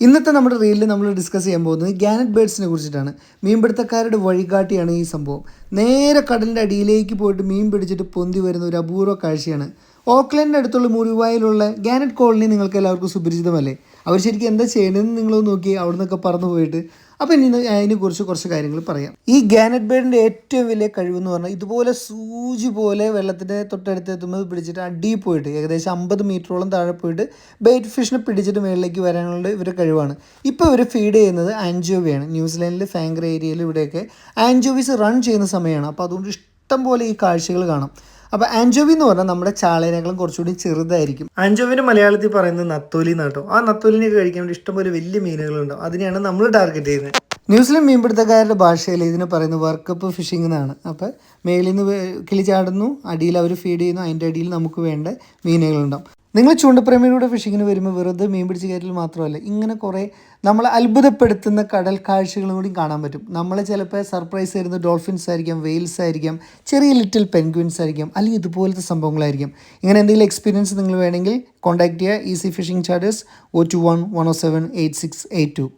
ഇന്നത്തെ നമ്മുടെ റീലിൽ നമ്മൾ ഡിസ്കസ് ചെയ്യാൻ പോകുന്നത് ഗാനറ്റ് ബേഡ്സിനെ കുറിച്ചിട്ടാണ്. മീൻപിടുത്തക്കാരുടെ വഴികാട്ടിയാണ് ഈ സംഭവം. നേരെ കടലിന്റെ അടിയിലേക്ക് പോയിട്ട് മീൻ പിടിച്ചിട്ട് പൊന്തി വരുന്ന ഒരു അപൂർവ കാഴ്ചയാണ് ഓക്ലൻഡിന്റെ അടുത്തുള്ള മുറിവായിലുള്ള ഗാനറ്റ് കോളനി നിങ്ങൾക്ക് എല്ലാവർക്കും സുപരിചിതമല്ലേ? അവർ ശരിക്കും എന്താ ചെയ്യണമെന്ന് നിങ്ങൾ നോക്കി അവിടെ നിന്നൊക്കെ പറന്നു പോയിട്ട്. അപ്പോൾ ഇനി അതിനെക്കുറിച്ച് കുറച്ച് കാര്യങ്ങൾ പറയാം. ഈ ഗാനറ്റ് ബേഡിന്റെ ഏറ്റവും വലിയ കഴിവെന്ന് പറഞ്ഞാൽ ഇതുപോലെ സൂചി പോലെ വെള്ളത്തിന്റെ തൊട്ടടുത്ത് എത്തുമ്പോൾ പിടിച്ചിട്ട് അടിയിൽ പോയിട്ട് ഏകദേശം അമ്പത് മീറ്ററോളം താഴെ പോയിട്ട് ബെയ്റ്റ് ഫിഷിനെ പിടിച്ചിട്ട് മേളിലേക്ക് വരാനുള്ള ഇവരുടെ കഴിവാണ്. ഇപ്പോൾ ഇവർ ഫീഡ് ചെയ്യുന്നത് ആൻജോവിയാണ്. ന്യൂസിലാൻഡിൽ ഫാങ്കർ ഏരിയയിൽ ഇവിടെയൊക്കെ ആൻജോവിസ് റൺ ചെയ്യുന്ന സമയമാണ്. അപ്പോൾ അതുകൊണ്ട് ഇഷ്ടം പോലെ ഈ കാഴ്ചകൾ കാണാം. അപ്പോൾ ആൻജോവി എന്ന് പറഞ്ഞാൽ നമ്മുടെ ചാളേനേക്കാളും കുറച്ചുകൂടി ചെറുതായിരിക്കും. ആൻജോവിന്റെ മലയാളത്തിൽ പറയുന്നത് നത്തോലി എന്നാട്ടോ ആ നത്തോലിനെ കഴിക്കാൻ ഇഷ്ടംപോലെ വലിയ മീനുകളുണ്ടാവും അതിനെയാണ് നമ്മൾ ടാർഗറ്റ് ചെയ്യുന്നത്. ന്യൂസിലും മീൻപിടുത്തക്കാരുടെ ഭാഷയിൽ ഇതിനെ പറയുന്നത് വർക്കപ്പ് ഫിഷിംഗ് എന്നാണ്. അപ്പോൾ മേലിൽ നിന്ന് കിളി ചാടുന്നു അടിയിൽ അവർ ഫീഡ് ചെയ്യുന്നു അതിന്റെ അടിയിൽ നമുക്ക് വേണ്ട മീനുകളുണ്ടാവും. നിങ്ങൾ ചൂണ്ടപ്രേമിയിലൂടെ ഫിഷിങ്ങിന് വരുമ്പോൾ വെറുതെ മീൻ പിടിച്ച് കയറ്റൽ മാത്രമല്ല ഇങ്ങനെ കുറേ നമ്മളെ അത്ഭുതപ്പെടുത്തുന്ന കടൽ കാഴ്ചകളും കൂടി കാണാൻ പറ്റും. നമ്മളെ ചിലപ്പോൾ സർപ്രൈസ് തരുന്ന ഡോൾഫിൻസ് ആയിരിക്കാം വെയിൽസ് ആയിരിക്കാം ചെറിയ ലിറ്റിൽ പെൻഗ്വിൻസ് ആയിരിക്കാം അല്ലെങ്കിൽ ഇതുപോലത്തെ സംഭവങ്ങളായിരിക്കും. ഇങ്ങനെ എന്തെങ്കിലും എക്സ്പീരിയൻസ് നിങ്ങൾ വേണമെങ്കിൽ കോൺടാക്ട് ചെയ്യുക. Easy fishing charges O two one one O seven eight six eight two